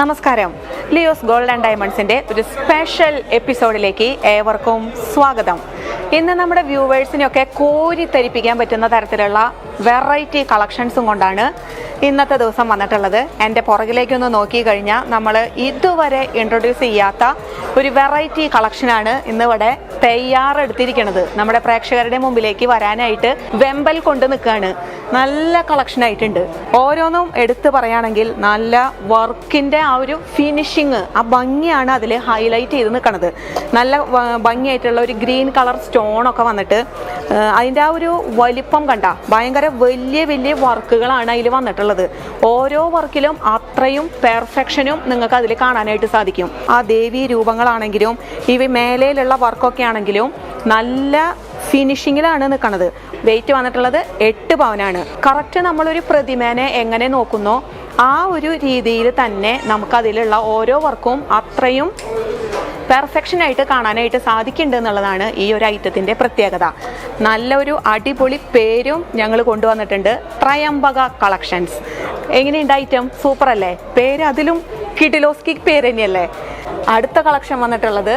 നമസ്കാരം. Leo's gold and ഡയമണ്ട്സിന്റെ ഒരു special എപ്പിസോഡിലേക്ക് ഏവർക്കും സ്വാഗതം. ഇന്ന് നമ്മുടെ വ്യൂവേഴ്സിനെയൊക്കെ കോരി തരിപ്പിക്കാൻ പറ്റുന്ന തരത്തിലുള്ള വെറൈറ്റി കളക്ഷൻസും കൊണ്ടാണ് ഇന്നത്തെ ദിവസം വന്നിട്ടുള്ളത്. എന്റെ പുറകിലേക്കൊന്ന് നോക്കി കഴിഞ്ഞാൽ നമ്മൾ ഇതുവരെ ഇൻട്രൊഡ്യൂസ് ചെയ്യാത്ത ഒരു വെറൈറ്റി കളക്ഷനാണ് ഇന്നിവിടെ തയ്യാറെടുത്തിരിക്കുന്നത്. നമ്മുടെ പ്രേക്ഷകരുടെ മുമ്പിലേക്ക് വരാനായിട്ട് വെമ്പൽ കൊണ്ട് നിൽക്കുകയാണ്. നല്ല കളക്ഷൻ ആയിട്ടുണ്ട്. ഓരോന്നും എടുത്തു പറയുകയാണെങ്കിൽ നല്ല വർക്കിന്റെ ആ ഒരു ഫിനിഷിങ് ആ ഭംഗിയാണ് അതിൽ ഹൈലൈറ്റ് ചെയ്ത് നിൽക്കുന്നത് നല്ല ഭംഗിയായിട്ടുള്ള ഒരു ഗ്രീൻ കളർ സ്റ്റോൺ ഒക്കെ വന്നിട്ട് അതിന്റെ ആ ഒരു വലിപ്പം കണ്ട ഭയങ്കര വലിയ വലിയ വർക്കുകളാണ് അതിൽ വന്നിട്ടുള്ളത്. ഓരോ വർക്കിലും അത്രയും പെർഫെക്ഷനും നിങ്ങൾക്ക് അതിൽ കാണാനായിട്ട് സാധിക്കും. ആ ദേവീ രൂപങ്ങളാണെങ്കിലും ഇവ മേലയിലുള്ള വർക്കൊക്കെ ആണെങ്കിലും നല്ല ഫിനിഷിങ്ങിലാണ് നിൽക്കുന്നത് വെയിറ്റ് വന്നിട്ടുള്ളത് എട്ട് പവനാണ്. കറക്റ്റ് നമ്മളൊരു പ്രതിമേനെ എങ്ങനെ നോക്കുന്നോ ആ ഒരു രീതിയിൽ തന്നെ നമുക്കതിലുള്ള ഓരോ വർക്കും അത്രയും പെർഫെക്ഷൻ ആയിട്ട് കാണാനായിട്ട് സാധിക്കുന്നുണ്ട് എന്നുള്ളതാണ് ഈ ഒരു ഐറ്റത്തിന്റെ പ്രത്യേകത. നല്ലൊരു അടിപൊളി പേരും ഞങ്ങൾ കൊണ്ടുവന്നിട്ടുണ്ട്. ട്രയംബക കളക്ഷൻസ് എങ്ങനെയുണ്ട് ഐറ്റം സൂപ്പർ അല്ലേ പേര് അതിലും കിഡിലോസ്കി പേര് തന്നെയല്ലേ? അടുത്ത കളക്ഷൻ വന്നിട്ടുള്ളത്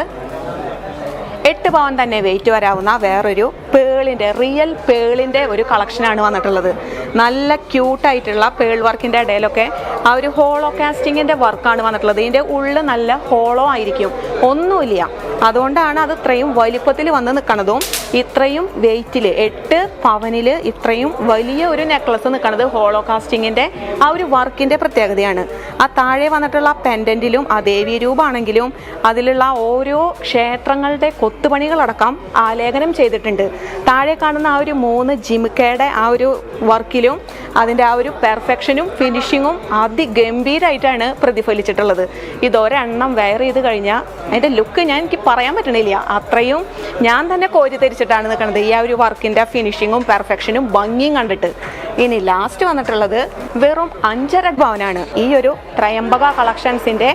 എട്ട് പവൻ തന്നെ വെയിറ്റ് വരാവുന്ന വേറൊരു പേളിന്റെ റിയൽ പേളിന്റെ ഒരു കളക്ഷനാണ് വന്നിട്ടുള്ളത്. നല്ല ക്യൂട്ടായിട്ടുള്ള പേൾ വർക്കിന്റെ ഇടയിലൊക്കെ ആ ഒരു ഹോളോ കാസ്റ്റിങ്ങിന്റെ വർക്കാണ് വന്നിട്ടുള്ളത്. ഇതിന്റെ ഉള്ളിൽ നല്ല ഹോളോ ആയിരിക്കും. ഒന്നുമില്ല. അതുകൊണ്ടാണ് അത് ഇത്രയും വലിപ്പത്തിൽ വന്ന് നിൽക്കണതും ഇത്രയും വെയിറ്റിൽ എട്ട് പവനിൽ ഇത്രയും വലിയ ഒരു നെക്ലസ് നിൽക്കുന്നത് ഹോളോ കാസ്റ്റിങ്ങിന്റെ ആ ഒരു വർക്കിന്റെ പ്രത്യേകതയാണ്. ആ താഴെ വന്നിട്ടുള്ള പെൻഡന്റിലും ആ ദേവീ രൂപമാണെങ്കിലും അതിലുള്ള ഓരോ ക്ഷേത്രങ്ങളുടെ കൊത്തുപണികളടക്കം ആലേഖനം ചെയ്തിട്ടുണ്ട്. താഴെ കാണുന്ന ആ ഒരു മൂന്ന് ജിമിക്കയുടെ ആ ഒരു വർക്കിലും അതിന്റെ ആ ഒരു പെർഫെക്ഷനും ഫിനിഷിങ്ങും അതിഗംഭീരമായിട്ടാണ് പ്രതിഫലിച്ചിട്ടുള്ളത്. ഇതൊരെണ്ണം വെയർ ചെയ്ത് കഴിഞ്ഞാൽ അതിന്റെ ലുക്ക് ഞാൻ എനിക്ക് പറയാൻ പറ്റണില്ല. അത്രയും ഞാൻ തന്നെ കോരി തിരിച്ചിട്ടാണ് നിൽക്കുന്നത് ഈ ആ ഒരു വർക്കിന്റെ ഫിനിഷിങ്ങും പെർഫെക്ഷനും ഭംഗിയും കണ്ടിട്ട്. ഇനി ലാസ്റ്റ് വന്നിട്ടുള്ളത് വെറും അഞ്ചര ഭവനാണ് ഈ ഒരു ട്രയംബക കളക്ഷൻസിന്റെ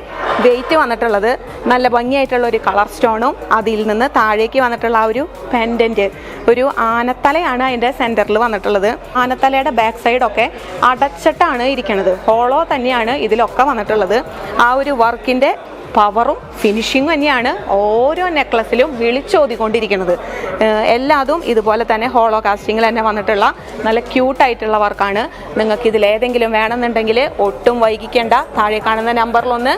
വെയിറ്റ് വന്നിട്ടുള്ളത്. നല്ല ഭംഗിയായിട്ടുള്ള ഒരു കളർ സ്റ്റോണും അതിൽ നിന്ന് താഴേക്ക് വന്നിട്ടുള്ള ആ ഒരു പെൻഡന്റ് ഒരു ആനത്തലയാണ് അതിന്റെ സെന്ററിൽ വന്നിട്ടുള്ളത്. ആനത്തലയുടെ ബാക്ക് സൈഡൊക്കെ അടച്ചിട്ടാണ് ഇരിക്കുന്നത് ഹോളോ തന്നെയാണ് ഇതിലൊക്കെ വന്നിട്ടുള്ളത്. ആ ഒരു വർക്കിന്റെ പവറും ഫിനിഷിങ്ങും തന്നെയാണ് ഓരോ നെക്ലസിലും വിളിച്ചോതിക്കൊണ്ടിരിക്കുന്നത് എല്ലാതും ഇതുപോലെ തന്നെ ഹോളോ കാസ്റ്റിങ്ങിൽ തന്നെ വന്നിട്ടുള്ള നല്ല ക്യൂട്ടായിട്ടുള്ള വർക്കാണ് നിങ്ങൾക്ക് ഇതിലേതെങ്കിലും വേണമെന്നുണ്ടെങ്കിൽ ഒട്ടും വൈകിക്കേണ്ട. താഴെ കാണുന്ന നമ്പറിലൊന്ന്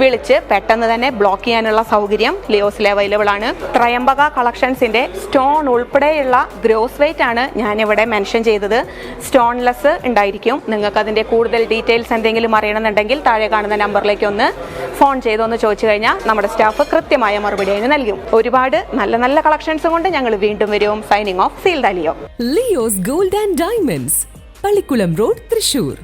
വിളിച്ച് പെട്ടെന്ന് തന്നെ ബ്ലോക്ക് ചെയ്യാനുള്ള സൗകര്യം ലിയോസിൽ അവൈലബിൾ ആണ്. ത്രയംബക കളക്ഷൻസിന്റെ സ്റ്റോൺ ഉൾപ്പെടെയുള്ള ഗ്രോസ് വെയിറ്റ് ആണ് ഞാൻ ഇവിടെ മെൻഷൻ ചെയ്തത്. സ്റ്റോൺലെസ് ഉണ്ടായിരിക്കും. നിങ്ങൾക്ക് അതിന്റെ കൂടുതൽ ഡീറ്റെയിൽസ് എന്തെങ്കിലും അറിയണമെന്നുണ്ടെങ്കിൽ താഴെ കാണുന്ന നമ്പറിലേക്ക് ഒന്ന് ഫോൺ ചെയ്തൊന്ന് ചോദിച്ചു കഴിഞ്ഞാൽ നമ്മുടെ സ്റ്റാഫ് കൃത്യമായ മറുപടി അതിന് നൽകും. ഒരുപാട് നല്ല നല്ല കളക്ഷൻസ് കൊണ്ട് ഞങ്ങൾ വീണ്ടും വരും. സൈനിങ് ഓഫ് സീൽ ദലിയോ Leo's gold and diamonds Pallikkulam road Thrissur